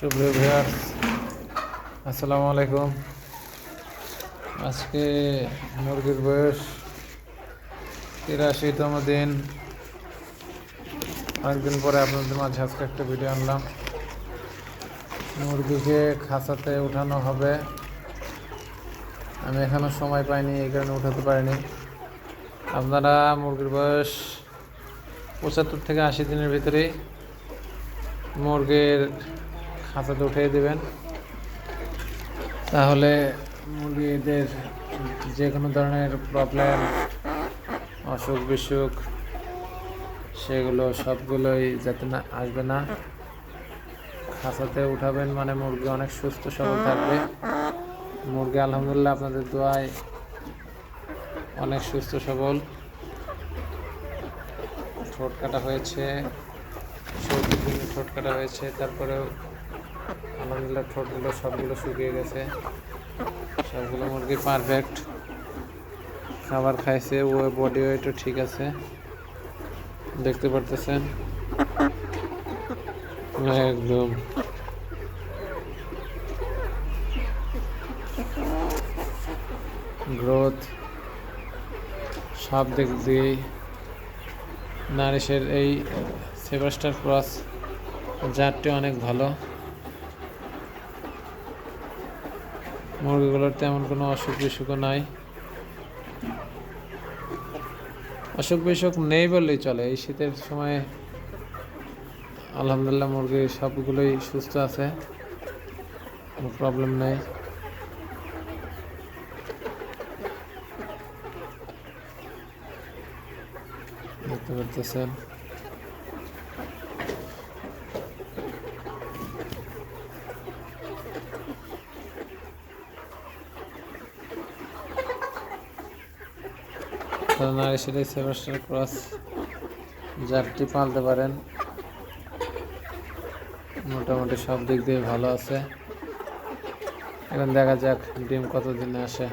সুপ্রিয় ভিউয়ার্স, আসসালামু আলাইকুম। আজকে মুরগির বয়স তিরাশিতম দিন। অনেকদিন পরে আপনাদের মাঝে আজকে একটা ভিডিও আনলাম। মুরগিকে খাঁচাতে উঠানো হবে। আমি এখনও সময় পাইনি, এই কারণে উঠাতে পারিনি। আপনারা মুরগির বয়স পঁচাত্তর থেকে আশি দিনের ভিতরেই মুরগির খাঁচাতে উঠিয়ে দেবেন। তাহলে মুরগিদের যে কোনো ধরনের প্রবলেম অসুখ বিসুখ, সেগুলো সবগুলোই যাতে না আসবে না। খাঁচাতে উঠাবেন মানে মুরগি অনেক সুস্থ, সবল থাকবে। মুরগি আলহামদুলিল্লাহ আপনাদের দোয়ায় অনেক সুস্থ, সবল। ঠোঁট কাটা হয়েছে সর্দির ঠোঁট কাটা হয়েছে, তারপরেও আলহামদুলিল্লাহ ঠোঁটগুলো সবগুলো শুকিয়ে গেছে। সবগুলো মুরগি পারফেক্ট খাবার খাইছে, ও বডি ওয়েটও ঠিক আছে। দেখতে পারতেছেন? একদম। গ্রোথ সব দিক দিয়েই নারিশের এই সেবাস্টার ক্রস জাতটি অনেক ভালো। মুরগিগুলোর তেমন কোনো অসুখ বিসুখও নাই। অসুখ বিসুখ নেই বললেই চলে। এই শীতের সময়ে আলহামদুলিল্লাহ মুরগি সবগুলোই সুস্থ আছে, কোনো প্রবলেম নেই। দেখতে পারতেছেন। নারী সেটাই সেভাস্টার ক্রস জাতটি পালতে পারেন। মোটামুটি সব দিক দিয়ে ভালো আছে। এখন দেখা যাক ডিম কতদিনে আসে।